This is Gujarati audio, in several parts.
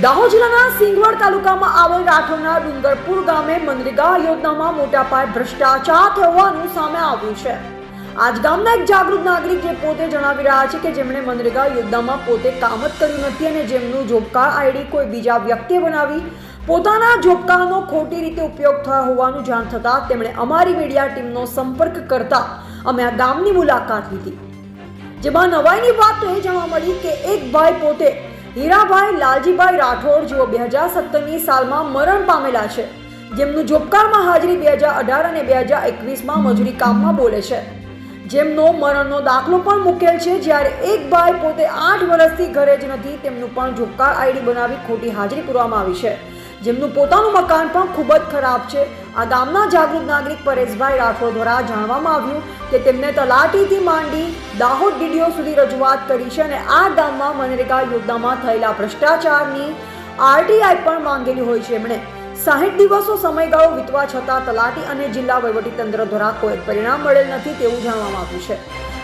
દાહોદ જિલ્લાના સિંગવડ તાલુકામાં આવેલ રાઠોડના ડુંગરપુર ગામે મનરેગા યોજનામાં મોટા પાયે ભ્રષ્ટાચાર થવાનું સામે આવ્યું છે. આજ ગામના એક જાગૃત નાગરિક જે પોતે જણાવી રહ્યા છે કે જેમણે મનરેગા યોજનામાં પોતે કામ જ કર્યું નથી અને જેમનું જોબકાર આઈડી કોઈ બીજા વ્યક્તિએ બનાવી પોતાના જોબકારનો ખોટી રીતે ઉપયોગ થયો હોવાનું જાણ થતાં તેમણે અમારી મીડિયા ટીમનો સંપર્ક કરતા અમે આ ગામની મુલાકાત લીધી. જેમાં નવાઈની વાત તો એ જાણવા મળી કે એક ભાઈ પોતે હીરાભાઈ લાલજીભાઈ રાઠોડ જેઓ બે હજાર સત્તરની સાલમાં મરણ પામેલા છે, જેમનું જોબકારમાં હાજરી બે હજાર અઢાર અને બે હજાર એકવીસમાં મજૂરી કામમાં બોલે છે. જેમનો મરણનો દાખલો પણ મૂકેલ છે, જ્યારે એક ભાઈ પોતે આઠ વર્ષથી ઘરે જ નથી, તેમનું પણ જોબકાર આઈડી બનાવી ખોટી હાજરી પૂરવામાં આવી છે. જેમનું પોતાનું મકાન પણ ખૂબ જ ખરાબ છે. આ ગામના જાગૃત નાગરિક પરેશભાઈ રાઠોડ દ્વારા જાણવામાં આવ્યું કે તેમને તલાટીથી માંડી દાહોદ ડીડીઓ સુધી રજૂઆત કરી છે અને આ ગામમાં મનરેગા યોજનામાં થયેલા ભ્રષ્ટાચારની આરટીઆઈ પણ માંગેલી હોય છે. એમણે સાહીઠ દિવસો સમયગાળો વીતવા છતાં તલાટી અને જિલ્લા વહીવટીતંત્ર દ્વારા કોઈ પરિણામ મળેલ નથી તેવું જાણવામાં આવ્યું છે.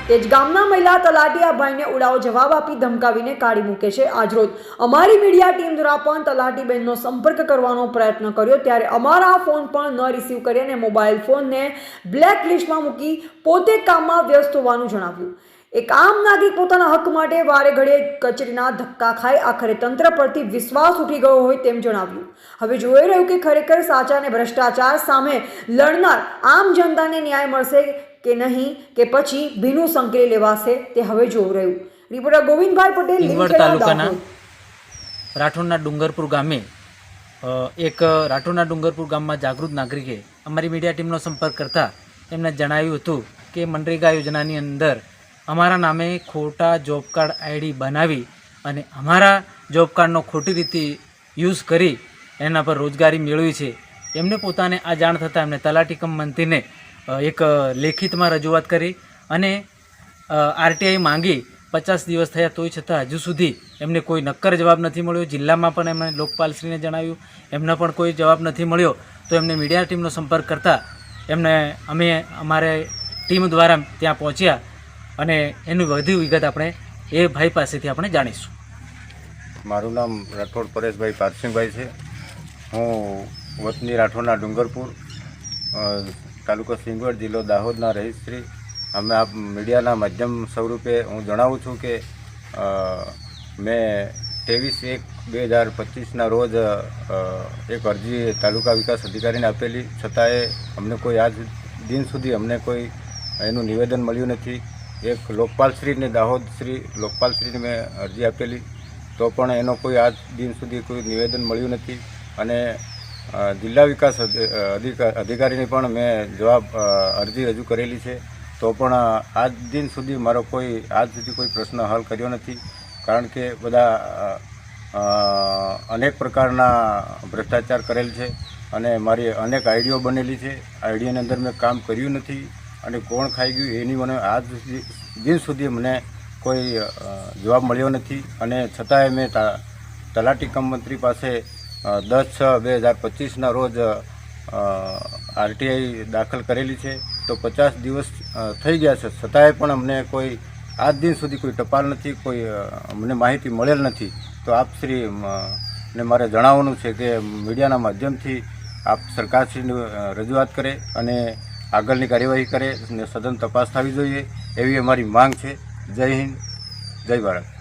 તે જ ગામના મહિલા તલાટીયા ભાઈને ઉડાવ જવાબ આપી ધમકાવીને કાઢી મૂકે છે આજરોજ. અમારી મીડિયા ટીમ દ્વારા પણ તલાટી બહેનનો સંપર્ક કરવાનો પ્રયત્ન કર્યો ત્યારે અમારા ફોન પણ ન રિસીવ કરી અને મોબાઈલ ફોનને બ્લેક લિસ્ટમાં મૂકી પોતે કામમાં વ્યસ્ત હોવાનું જણાવ્યું. એક આમ નાગરિક પોતાના હક માટે વારે ઘડીએ કચેરીના ધક્કા ખાઈ આખરે તંત્ર પરથી વિશ્વાસ ઉઠી ગયો હોય તેમ જણાવ્યું. હવે જોઈ રહ્યું કે ખરેખર સાચા અને ભ્રષ્ટાચાર સામે લડનાર આમ જનતાને ન્યાય મળશે કે નહીં કે પછી ભીનું સંકળી લેવાશે તે હવે જોવું રહ્યું રિપોર્ટર ગોવિંદભાઈ પટેલ હિંગવડ તાલુકાના. રાઠોડના ડુંગરપુર ગામે એક રાઠોડના ડુંગરપુર ગામમાં જાગૃત નાગરિકે અમારી મીડિયા ટીમનો સંપર્ક કરતા એમને જણાવ્યું હતું કે મનરેગા યોજનાની અંદર અમારા નામે ખોટા જોબ કાર્ડ આઈડી બનાવી અને અમારા જોબ કાર્ડનો ખોટી રીતે યુઝ કરી એના પર રોજગારી મેળવી છે એમને પોતાને આ જાણ થતાં એમને તલાટી કમ મંત્રીને એક લેખિતમાં રજૂઆત કરી અને આરટીઆઈ માંગી પચાસ દિવસ થયા તોય છતાં હજુ સુધી એમને કોઈ નક્કર જવાબ નથી મળ્યો. જિલ્લામાં પણ એમણે લોકપાલશ્રીને જણાવ્યું. એમને પણ કોઈ જવાબ નથી મળ્યો. તો એમને મીડિયા ટીમનો સંપર્ક કરતા એમને, અમે, અમારે ટીમ દ્વારા ત્યાં પહોંચ્યા અને એની વધુ વિગત આપણે એ ભાઈ પાસેથી આપણે જાણીશું. મારું નામ રાઠોડ પરેશભાઈ પારસિંગભાઈ છે. હું વતની રાઠોડના ડુંગરપુર તાલુકો સિંગવડ જિલ્લો દાહોદના રહીશ્રી અમે આ મીડિયાના માધ્યમ સ્વરૂપે હું જણાવું છું કે મેં ત્રેવીસ એક બે હજાર પચીસના રોજ એક અરજી તાલુકા વિકાસ અધિકારીને આપેલી. છતાંય અમને કોઈ આજ દિન સુધી અમને કોઈ એનું નિવેદન મળ્યું નથી. એક લોકપાલશ્રીને દાહોદશ્રી લોકપાલશ્રીને મેં અરજી આપેલી. તો પણ એનો કોઈ આજ દિન સુધી કોઈ નિવેદન મળ્યું નથી. અને જિલ્લા વિકાસ અધિકાર અધિકારીની પણ મેં જવાબ અરજી રજૂ કરેલી છે. તો પણ આજ દિન સુધી મારો કોઈ, આજ સુધી કોઈ પ્રશ્ન હલ કર્યો નથી. કારણ કે બધા અનેક પ્રકારના ભ્રષ્ટાચાર કરેલ છે અને મારી અનેક આઈડીઓ બનેલી છે. આઈડીઓની અંદર મેં કામ કર્યું નથી અને કોણ ખાઈ ગયું એની મને આજ સુધી, દિન સુધી મને કોઈ જવાબ મળ્યો નથી. અને છતાંય મેં તલાટી કમ મંત્રી પાસે દસ છ બે હજાર પચીસના રોજ આરટીઆઈ દાખલ કરેલી છે. તો પચાસ દિવસ થઈ ગયા છે. છતાંય પણ અમને કોઈ, આજ દિન સુધી કોઈ ટપાલ નથી, કોઈ અમને માહિતી મળેલ નથી. તો આપ શ્રી ને મારે જણાવવાનું છે કે મીડિયાના માધ્યમથી આપ સરકારશ્રીની રજૂઆત કરે અને આગળની કાર્યવાહી કરે અને સદન તપાસ થવી જોઈએ એવી અમારી માંગ છે. જય હિન્દ, જય ભારત.